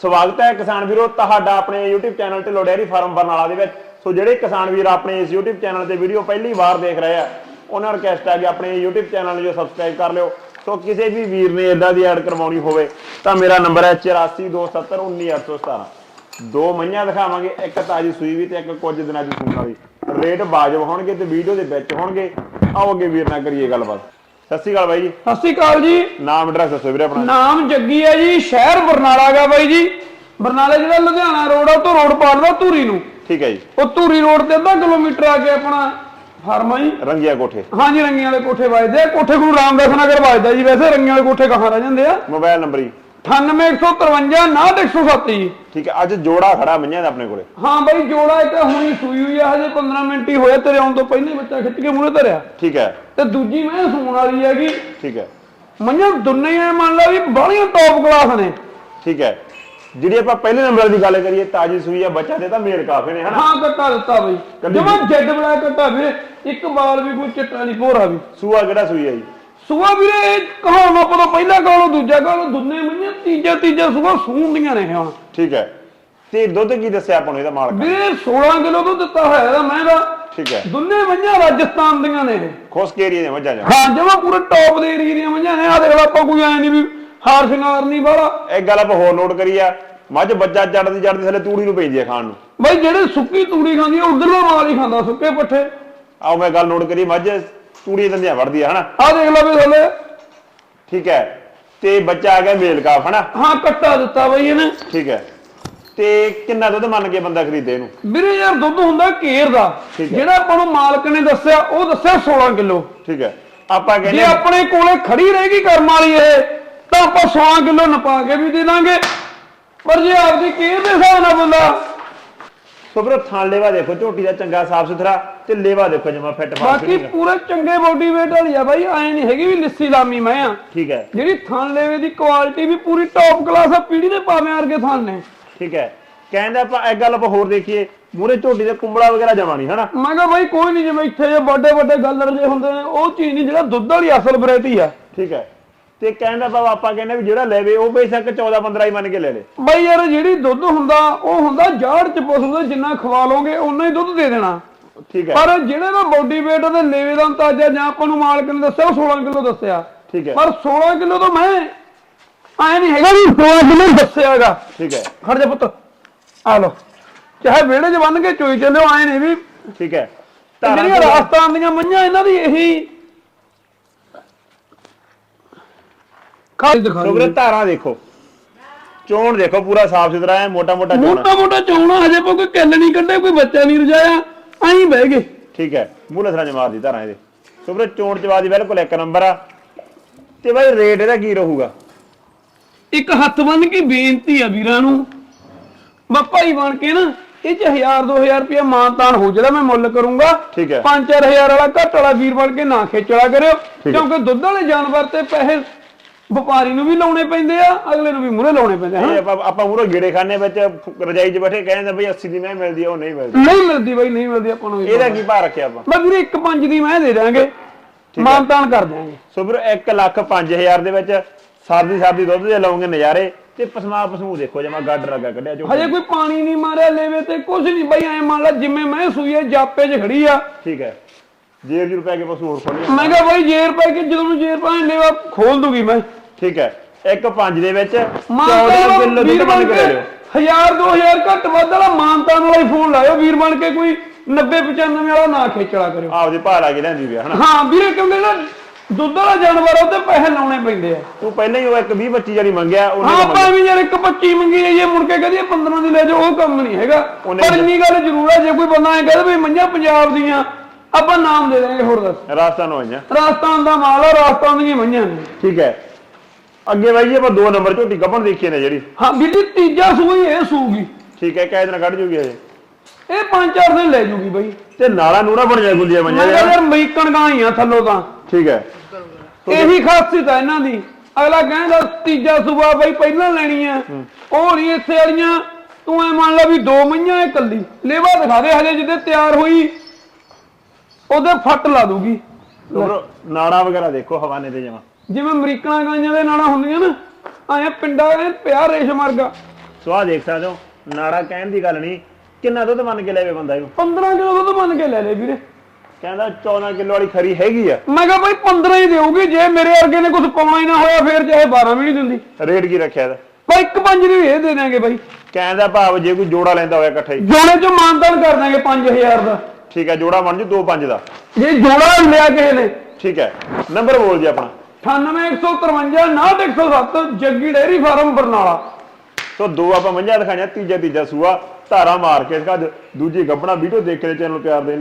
ਸਵਾਗਤ ਹੈ ਕਿਸਾਨ ਵੀਰੋ, ਤੁਹਾਡਾ ਆਪਣੇ YouTube ਚੈਨਲ 'ਤੇ ਲੋਡੇਰੀ ਫਾਰਮ ਬਰਨਾਲਾ ਦੇ ਵਿੱਚ। ਸੋ ਜਿਹੜੇ ਕਿਸਾਨ ਵੀਰ ਆਪਣੇ ਇਸ YouTube ਚੈਨਲ ਤੇ ਵੀਡੀਓ ਪਹਿਲੀ ਵਾਰ ਦੇਖ ਰਹੇ ਆ, ਉਹਨਾਂ ਨੂੰ ਰਿਕਵੈਸਟ ਹੈ ਕਿ ਆਪਣੇ YouTube ਚੈਨਲ ਨੂੰ ਜੋ ਸਬਸਕ੍ਰਾਈਬ ਕਰ ਲਿਓ। ਸੋ ਕਿਸੇ ਵੀ ਵੀਰ ਨੇ ਇਦਾਂ ਦੀ ਐਡ ਕਰਵਾਉਣੀ ਹੋਵੇ, ਤਾਂ ਮੇਰਾ ਨੰਬਰ ਹੈ 8427191817 ਦੋ ਮਈਆਂ ਦਿਖਾਵਾਂਗੇ, ਇੱਕ ਤਾਜੀ ਸੂਈ ਵੀ ਤੇ ਇੱਕ ਕੁਝ ਦਿਨਾਂ ਦੀ ਸੂਣ ਵਾਲੀ। ਰੇਟ ਵਾਜਬ ਹੋਣਗੇ ਤੇ ਵੀਡੀਓ ਦੇ ਵਿੱਚ ਹੋਣਗੇ। ਆਓ ਅੱਗੇ ਵੀਰ ਨਾਲ ਕਰੀਏ ਗੱਲਬਾਤ। ਸਤਿ ਸ਼੍ਰੀ ਅਕਾਲ ਬਾਈ ਜੀ। ਸਤਿ ਸ਼੍ਰੀ ਅਕਾਲ ਜੀ। ਨਾਮ ਐਡਰੈਸ ਦੱਸੋ ਵੀਰੇ ਆਪਣਾ। ਨਾਮ ਜੱਗੀ ਹੈ ਜੀ ਸ਼ਹਿਰ ਬਰਨਾਲਾ ਗਾ ਬਾਈ ਜੀ। ਬਰਨਾਲੇ ਜਿਹੜਾ ਲੁਧਿਆਣਾ ਰੋਡ ਆ ਤੋਂ ਰੋਡ ਪਾੜਦਾ ਧੂਰੀ ਨੂੰ। ਠੀਕ ਹੈ ਜੀ। ਉਹ ਧੂਰੀ ਰੋਡ ਤੇ ਅੱਧਾ ਕਿਲੋਮੀਟਰ ਆ ਕੇ ਆਪਣਾ ਫਾਰਮ ਆ ਜੀ। ਰੰਗੀਆ ਕੋਠੇ। ਹਾਂਜੀ ਰੰਗੀਆਂ ਵਾਲੇ ਕੋਠੇ ਵੱਜਦੇ ਆ। ਕੋਠੇ ਗੁਰੂ ਰਾਮਦਾਸ ਨਗਰ ਵੱਜਦਾ ਜੀ ਵੈਸੇ ਰੰਗੀਆਂ ਵਾਲੇ ਕੋਠੇ ਕਹਾਂ ਰਹਿ ਜਾਂਦੇ ਆ। ਮੋਬਾਈਲ ਨੰਬਰ ਜੀ। 9815 98107 ਜੀ ਠੀਕ ਹੈ ਅੱਜ ਜੋੜਾ ਖੜਾ ਮਈਆਂ ਦਾ ਆਪਣੇ ਕੋਲੇ। ਹਾਂ ਬਾਈ ਜੋੜਾ ਇੱਕ ਹੁਣੀ ਸੂਈ ਹੋਈ ਆ ਹਜੇ 15 ਮਿੰਟ ਹੀ ਹੋਏ ਤੇਰੇ ਆਉਣ ਤੋਂ ਪਹਿਲਾਂ ਹੀ ਬੱਚਾ ਖਿੱਚ ਕੇ ਮੂਹਰੇ ਧਰਿਆ। ਠੀਕ ਹੈ। ਤੇ ਦੂਜੀ ਮੈਂ ਸੂਣ ਵਾਲੀ ਹੈਗੀ। ਠੀਕ ਹੈ। ਮੰਨਿਆ ਦੁਨੀਆ ਐ ਮੰਨ ਲਾ ਵੀ ਬਾਹਲੀਆਂ ਟੌਪ ਕਲਾਸ ਨੇ। ਠੀਕ ਹੈ। ਜਿਹੜੀ ਆਪਾਂ ਪਹਿਲੇ ਨੰਬਰ ਦੀ ਗੱਲ ਕਰੀਏ ਤਾਜੀ ਸੂਈ ਆ ਬੱਚਾ ਦੇ ਤਾਂ ਮੇਲ ਕਾਫੇ ਨੇ ਹਨਾ? ਹਾਂ ਕੱਟਾ ਦਿੱਤਾ ਬਈ। ਕੱਢੀ ਜਮਾ ਜੱਡ ਬੜਾ ਕੱਟਾ ਵੀਰੇ ਇੱਕ ਬਾਲ ਵੀ ਕੋਈ ਚਿੱਟਾ ਨਹੀਂ ਭੋਰਾ ਵੀ। ਸੂਆ ਕਿਹੜਾ ਸੂਈ ਆ ਜੀ? ਸੁਆ ਵੀਰੇ ਕਹੋ ਨਾ ਪਤਾ ਪਹਿਲਾ ਕਾਲੋ ਦੂਜਾ ਕਾਲੋ ਦੁੰਨੇ ਮਹੀਨੇ ਤੀਜਾ ਤੀਜਾ ਸੁਆ ਸੂੰਦੀਆਂ ਨੇ ਹੁਣ ਠੀਕ ਹੈ। ਤੇ ਦੁੱਧ ਕੀ ਦੱਸਿਆ ਆਪਾਂ ਨੂੰ ਇਹਦਾ ਮਾਲਕ ਵੀਰੇ 16 ਕਿਲੋ ਦੁੱਧ ਦਿੱਤਾ ਹੋਇਆ ਇਹਦਾ ਮਹਿੰਗਾ ਠੀਕ ਹੈ। ਦੁੰਨੇ ਮਈਆਂ ਰਾਜਸਥਾਨ ਦੀਆਂ ਨੇ ਇਹ। ਖੁਸ਼ਕ ਏਰੀਆ ਦੇ ਮੱਝਾਂ ਜਾ? ਹਾਂ ਜਮਾ ਪੂਰੇ ਟੌਪ ਦੇ ਏਰੀਏ ਦੀਆਂ ਮਈਆਂ ਨੇ। ਆ ਦੇਖ ਲਾ ਆਪਾਂ ਕੋਈ ਐ ਨਹੀਂ ਵੀ ਹਾਰ ਸ਼ਿੰਗਾਰ ਨਹੀਂ ਬਾਲਾ ਇੱਕ ਗੱਲ ਆਪਾਂ ਹੋਰ ਨੋਟ ਕਰੀ ਆ। ਮੱਝ ਬੱਚਾ ਚੜਦੀ ਚੜਦੀ ਥੱਲੇ ਤੂੜੀ ਨੂੰ ਪੈਂਦੀ ਆ ਖਾਣ ਨੂੰ। ਬਈ ਜਿਹੜੇ ਸੁੱਕੀ ਤੂੜੀ ਖਾਂਦੀ ਆ ਉਧਰਲਾ ਮਾਲ ਹੀ ਖਾਂਦਾ ਸੁੱਕੇ ਪੱਠੇ। ਆਓ ਮੈਂ ਗੱਲ ਨੋਟ ਕਰੀ ਮੱਝ ਤੂੜੀ ਦੰਦੀਆਂ ਵੜਦੀ ਆ ਹਨਾ? ਆ ਦੇਖ ਲਾ ਵੀ ਥੱਲੇ ਠੀਕ ਹੈ। ਤੇ ਬੱਚਾ ਆ ਗਿਆ ਮੇਲ ਕਾਫ ਹਨਾ? ਹਾਂ ਕੱਟਾ ਦਿੱਤਾ ਬਈ ਇਹਨੇ। ਠੀਕ ਹੈ। ਤੇ ਕਿੰਨਾ ਦੁੱਧ ਮੰਨ ਕੇ ਬੰਦਾ ਖਰੀਦੇ ਇਹਨੂੰ? ਵੀਰੇ ਯਾਰ ਦੁੱਧ ਹੁੰਦਾ ਕੇਰ ਦਾ। ਠੀਕ ਹੈ। ਜਿਹੜਾ ਆਪਾਂ ਨੂੰ ਮਾਲਕ ਨੇ ਦੱਸਿਆ ਉਹ ਦੱਸਿਆ 16 ਕਿਲੋ। ਠੀਕ ਹੈ। ਆਪਾਂ ਜੇ ਕਹਿੰਦੇ ਆਪਣੇ ਕੋਲੇ ਖੜੀ ਰਹੇਗੀ ਕਰਮ ਵਾਲੀ ਇਹ ਤਾਂ ਆਪਾਂ 16 ਕਿਲੋ ਨਪਾ ਕੇ ਵੀ ਦੇ ਦਾਂਗੇ। ਪਰ ਜੇ ਆਪਦੀ ਕੇਰ ਦੇ ਹਿਸਾਬ ਨਾਲ ਬੰਦਾ ਸੋ ਵੀਰੋ ਥਾਣ ਲੇਵਾ ਦੇਖੋ ਝੋਟੀ ਦਾ ਚੰਗਾ ਸਾਫ਼ ਸੁਥਰਾ ਤੇ ਲੇਵਾ ਦੇਖੋ ਜਮਾ ਫਿੱਟ ਫਾਟ ਬਾਕੀ ਪੂਰੇ ਚੰਗੇ ਬੋਡੀ weight ਵਾਲੀ ਆ ਬਾਈ ਐ ਨਹੀਂ ਹੈਗੀ ਵੀ ਲਿੱਸੀ ਲਾਮੀ ਮੈਂ ਆ। ਠੀਕ ਹੈ। ਜਿਹੜੀ ਥਣ ਲੈਵੇ ਦੀ ਕੁਆਲਿਟੀ ਵੀ ਪੂਰੀ ਟੌਪ ਕਲਾਸ ਆ ਪੀੜੀ ਦੇ ਪਾਵੇਂ ਵਰਗੇ ਥਣ ਨੇ। ਠੀਕ ਹੈ। ਕਹਿੰਦਾ ਆਪਾਂ ਇੱਕ ਗੱਲ ਆਪਾਂ ਹੋਰ ਦੇਖੀਏ ਮੂਰੇ ਝੋਟੀ ਦੇ ਕੁੰਬੜਾ ਵਗੈਰਾ ਜਮਾ ਨਹੀਂ ਹਨਾ? ਮੈਂ ਕਿਹਾ ਬਾਈ ਕੋਈ ਨਹੀਂ ਜਿਵੇਂ ਇੱਥੇ ਜੇ ਵੱਡੇ ਵੱਡੇ ਗੱਲਰ ਜੇ ਹੁੰਦੇ ਨੇ ਉਹ ਚੀਜ਼ ਨਹੀਂ ਜਿਹੜਾ ਦੁੱਧ ਵਾਲੀ ਅਸਲ ਵੈਰਾਈਟੀ ਆ। ਠੀਕ ਹੈ। ਤੇ ਕਹਿੰਦਾ ਆਪਾਂ ਆਪਾਂ ਕਹਿੰਦੇ ਵੀ ਜਿਹੜਾ ਲੈਵੇ ਉਹ ਬੇਸ਼ੱਕ 14 15 ਹੀ ਮੰਨ ਕੇ ਲੈ ਲੇ। ਬਈ ਯਾਰ ਜਿਹੜੀ ਦੁੱਧ ਹੁੰਦਾ ਉਹ ਹੁੰਦਾ ਜਾੜ ਚ ਪਸ਼ੂ ਦਾ ਜਿੰਨਾ ਖਵਾ ਲੋਗੇ ਉਨਾ ਹੀ ਦੁੱਧ ਦੇ ਦੇਣਾ। ਠੀਕ ਹੈ। ਪਰ ਜਿਹੜੇ ਦਾ ਬੋਡੀ weight ਤੇ ਲੇਵੇ ਦਾ ਅੰਦਾਜ਼ਾ ਜਾਂ ਆਪਾਂ ਨੂੰ ਮਾਲਕ ਨੇ ਦੱਸਿਆ ਉਹ 16 ਕਿਲੋ ਦੱਸਿਆ। ਠੀਕ ਹੈ। ਪਰ 16 ਕਿਲੋ ਤੋਂ ਮੈਂ ਐ ਨਹੀਂ ਹੈਗਾ ਵੀ 16 ਕਿਲੋ ਦੱਸਿਆਗਾ। ਠੀਕ ਹੈ। ਖੜ ਜਾ ਪੁੱਤ। ਆ ਲੋ ਚਾਹੇ ਵਿਹੜੇ 'ਚ ਬੰਨ ਕੇ ਚੋਈ ਚੱਲਿਓ ਐ ਨਹੀਂ ਵੀ ਠੀਕ ਹੈ। ਜਿਹੜੀਆਂ ਰਾਜਸਥਾਨ ਦੀਆਂ ਮਈਆਂ ਇਹਨਾਂ ਦੀ ਇਹੀ ਖਾਲੀ ਦਿਖਾ ਸੋ ਵੀਰੇ ਧਾਰਾਂ ਦੇਖੋ। ਚੋਣ ਦੇਖੋ ਪੂਰਾ ਸਾਫ਼ ਸੁਥਰਾ ਹੈ ਮੋਟਾ ਮੋਟਾ ਚੋਣ ਮੋਟਾ ਮੋਟਾ ਚੌਣਾ ਹਜੇ ਆਪਾਂ ਕੋਈ ਕਿੱਲ ਨਹੀਂ ਕੱਢੇ ਕੋਈ ਬੱਚਾ ਨਹੀਂ ਰਜਾਇਆ ਐਂ ਬਹਿ ਗਏ। ਠੀਕ ਹੈ ਮੂਲੇ ਥਰਾਂ ਚ ਮਾਰਦੀ ਧਾਰਾਂ ਇਹਦੇ। ਸੋ ਵੀਰੇ ਚੋਣ ਚਵਾ ਦੀ ਬਿਲਕੁਲ ਇੱਕ ਨੰਬਰ ਆ। ਤੇ ਬਾਈ ਰੇਟ ਇਹਦਾ ਕੀ ਰਹੂਗਾ? ਇੱਕ ਹੱਥ ਬੰਨ ਕੇ ਬੇਨਤੀ ਆ ਵੀਰਾਂ ਨੂੰ। ਮੈਂ ਭਾਈ ਬਣ ਕੇ ਨਾ ਇਹ ਚ 1000 2000 ਰੁਪਏ ਮਾਨਤਾਨ ਹੋ ਜਿਹੜਾ ਮੈਂ ਮੁੱਲ ਕਰੂੰਗਾ। ਠੀਕ ਹੈ। 5-4000 ਵਾਲਾ ਘੱਟ ਵਾਲਾ ਵੀਰ ਬਣ ਕੇ ਨਾ ਖੇਚਲਾ ਕਰਿਓ ਹੈ। ਕਿਉਂਕਿ ਦੁੱਧ ਵਾਲੇ ਜਾਨਵਰ ਤੇ ਪੈਸੇ ਵਪਾਰੀ ਨੂੰ ਵੀ ਲਾਉਣੇ ਪੈਂਦੇ ਆ ਅਗਲੇ ਨੂੰ ਵੀ ਮੂਹਰੇ ਲਾਉਣੇ ਪੈਂਦੇ ਆ ਇਹ ਆਪਾਂ ਆਪਾਂ ਮੂਰੋ ਗੇੜੇ ਖਾਨੇ ਵਿੱਚ ਰਜਾਈ 'ਚ ਬੈਠੇ ਕਹਿੰਦੇ ਬਈ 80 ਦੀ ਮੈਂ ਮਿਲਦੀ ਆ ਉਹ ਨਹੀਂ ਮਿਲਦੀ। ਨਹੀਂ ਮਿਲਦੀ ਬਾਈ ਨਹੀਂ ਮਿਲਦੀ ਆਪਾਂ ਨੂੰ ਇਹਦਾ ਕੀ ਭਾਅ ਰੱਖਿਆ ਆਪਾਂ? ਮੈਂ ਵੀਰੇ 1.5 ਦੀ ਮੈਂ ਦੇ ਦਾਂਗੇ ਮਾਨਤਾਨ ਕਰ ਦਿਆਂਗੇ। ਸੋ ਵੀਰੋ 1 ਲੱਖ 5000 ਦੇ ਵਿੱਚ ਸਰਦੀ ਸਰਦੀ ਦੁੱਧ ਦੇ ਲਾਉਂਗੇ ਨਜ਼ਾਰੇ ਤੇ ਪਸਮਾ ਪਸਮੂ ਦੇਖੋ ਜਮਾ ਗੱਡ ਲੱਗਾ ਕੱਢਿਆ ਜੋ ਹਜੇ ਕੋਈ ਪਾਣੀ ਨਹੀਂ ਮਾਰਿਆ ਲੈਵੇ ਤੇ ਕੁਝ ਨਹੀਂ। ਬਾਈ ਐ ਮੰਨ ਲਾ ਜਿਵੇਂ ਮੈਂ ਸੂਈ ਆ ਜਾਪੇ 'ਚ ਖੜੀ ਆ। ਠੀਕ ਹੈ। ਜੇਰ ਜੁਰ ਪੈ ਕੇ ਪਸੂ ਹੋਰ ਖੋਲੀ ਮੈਂ ਕਿਹਾ ਬਾਈ ਜੇਰ ਪੈ ਕੇ ਜਦੋਂ ਨੂੰ ਜੇਰ ਪਾਏ ਲੈਵਾ ਖੋਲ ਦੂਗੀ ਮੈਂ। ਠੀਕ ਹੈ ਇੱਕ 5 ਦੇ ਵਿੱਚ 14 ਮਾਨਤਾਨ ਕਿਲੋ ਦੁੱਧ ਬਣ ਕੇ ਲਿਓ। ਹਜ਼ਾਰ 2000 ਘੱਟ ਵੱਧ ਵਾਲਾ ਮਾਨਤਾਨ ਵਾਲਾ ਹੀ ਫੋਨ ਲਾਇਓ। ਵੀਰ ਬਣ ਕੇ ਕੋਈ 90 95 ਵਾਲਾ ਨਾ ਖੇਚਲਾ ਕਰਿਓ। ਆਪਦੇ ਭਾਅ ਲਾ ਕੇ ਲੈਂਦੀ ਪਿਆ ਹਨਾ? ਹਾਂ ਵੀਰੇ ਕਿਉਂਕਿ ਨਾ ਦੁੱਧ ਵਾਲਾ ਜਾਨਵਰ ਆ, ਉਹ ਤੇ ਪੈਸੇ ਲਾਉਣੇ ਪੈਂਦੇ ਆ। ਤੂੰ ਪਹਿਲਾਂ ਹੀ ਉਹ ਇੱਕ 20 25 ਜਿਹੜੀ ਮੰਗਿਆ ਉਹਨੇ ਹਾਂ। ਆਪਾਂ ਵੀ ਯਾਰ ਇੱਕ 25 ਮੰਗੀ ਜਾਈਏ ਮੁੜ ਕੇ ਕਹਦੀ 15 ਦੀ ਲੈ ਜਾਓ ਉਹ ਕੰਮ ਨਹੀਂ ਹੈਗਾ। ਪਰ ਇੰਨੀ ਗੱਲ ਜ਼ਰੂਰ ਹੈ ਜੇ ਕੋਈ ਬੰਦਾ ਐ ਕਹੇ ਵੀ ਮੰਝਾਂ ਪੰਜਾਬ ਦੀਆਂ ਆਪਾਂ ਨਾਮ ਦੇ ਦਾਂਗੇ ਹੋਰ ਦੱਸ। ਰਾਜਸਥਾਨ ਹੋਈਆਂ ਰਾਜਸਥਾਨ ਦਾ ਮਾਲ ਆ ਰਾਜਸਥਾਨ ਦੀਆਂ ਨੇ। ਠੀਕ ਹੈ। ਅੱਗੇ ਬਾਈ ਜੀ ਆਪਾਂ ਦੋ ਨੰਬਰ ਝੋਟੀ ਗੱਭਣ ਦੇਖੀਏ ਨੇ ਜਿਹੜੀ। ਹਾਂ ਵੀਡੀ ਤੀਜਾ ਸੂਈ ਇਹ ਸੂਗੀ। ਠੀਕ ਹੈ ਕਿਹ ਦਿਨ ਕੱਢ ਜੂਗੀ ਇਹ। ਇਹ ਪੰਜ ਚਾਰ ਦਿਨ ਲੈ ਜੂਗੀ ਬਾਈ। ਤੇ ਨਾਲਾ ਨੂਰਾ ਬਣ ਜਾਏ ਗੁੱਲੀਆਂ ਮੈਂ ਮੰਜਾ ਯਾਰ। ਅਮਰੀਕਨ ਗਾਈਆਂ ਥੱਲੋਂ ਤਾਂ। ਠੀਕ ਹੈ। ਇਹੀ ਖਾਸੀਅਤ ਹੈ ਇਹਨਾਂ ਦੀ। ਅਗਲਾ ਕਹਿੰਦਾ ਤੀਜਾ ਸੂਬਾ ਬਾਈ ਪਹਿਲਾਂ ਲੈਣੀ ਆ। ਉਹ ਨਹੀਂ ਇੱਥੇ ਵਾਲੀਆਂ। ਤੂੰ ਐ ਮੰਨ ਲੈ ਵੀ ਦੋ ਮਈਆਂ ਇਹ ਕੱਲੀ। ਲੇਵਾ ਦਿਖਾ ਦੇ ਹਜੇ ਜਿੱਦੇ ਤਿਆਰ ਹੋਈ। ਉਹਦੇ ਫੱਟ ਲਾ ਦੂਗੀ। ਨਾੜਾ ਵਗੈਰਾ ਦੇਖੋ ਹਵਾਨੇ ਤੇ ਜਮਾ। ਜਿਵੇਂ ਅਮਰੀਕਨਾਂ ਗਾਈਆਂ ਦੇ ਨਾਲਾਂ ਹੁੰਦੀਆਂ ਨਾ ਆਇਆ ਪਿੰਡਾ ਐ ਪਿਆ ਰੇਸ਼ਮ ਵਰਗਾ। ਸੋ ਆ ਦੇਖ ਸਕਦੇ ਹੋ ਨਾੜਾ ਕਹਿਣ ਦੀ ਗੱਲ ਨਹੀਂ ਕਿੰਨਾ ਦੁੱਧ ਮੰਨ ਕੇ ਲੈਵੇ ਬੰਦਾ ਇਹਨੂੰ? 15 ਕਿਲੋ ਦੁੱਧ ਮੰਨ ਕੇ ਲੈ ਲੈ ਵੀਰੇ। ਕਹਿੰਦਾ 14 ਕਿਲੋ ਵਾਲੀ ਖਰੀ ਹੈਗੀ ਆ। ਮੈਂ ਕਿਹਾ ਬਾਈ 15 ਹੀ ਦੇਊਗੀ ਜੇ ਮੇਰੇ ਵਰਗੇ ਨੇ ਕੁਝ ਪਾਉਣਾ ਹੀ ਨਾ ਹੋਇਆ ਫੇਰ ਚਾਹੇ 12 ਵੀ ਨਹੀਂ ਦਿੰਦੀ। ਰੇਟ ਕੀ ਰੱਖਿਆ ਇਹਦਾ? ਬਾਈ ਇੱਕ ਪੰਜ ਦੀ ਇਹ ਦੇ ਦਾਂਗੇ ਬਾਈ। ਕਹਿੰਦਾ ਭਾਵ ਜੇ ਕੋਈ ਜੋੜਾ ਲੈਂਦਾ ਹੋਇਆ ਇਕੱਠਾ ਹੀ। ਜੋੜੇ ਚੋਂ ਮਾਨਦਾਨ ਕਰ ਦਾਂਗੇ 5000 ਦਾ। ਠੀਕ ਹੈ ਜੋੜਾ ਬਣ ਜੂ 2-5 ਦਾ। ਜੇ ਜੋੜਾ ਲਿਆ ਕਿਸੇ ਨੇ। ਠੀਕ ਹੈ ਨੰਬਰ ਬੋਲ ਜੀ ਆਪਣਾ। 98153 99107 Jaggi dairy farm Barnala. So ਦੋ ਆਪਾਂ ਮੰਝਾਂ ਦਿਖਾਈਆਂ ਤੀਜਾ ਤੀਜਾ ਸੂਆ ਧਾਰਾ ਮਾਰ ਕੇ ਇਸ ਦੂਜੀ ਗੱਬਣਾ ਵੀਡੀਓ ਦੇਖ ਕੇ ਚੈਨਲ ਪਿਆਰ ਲਈ।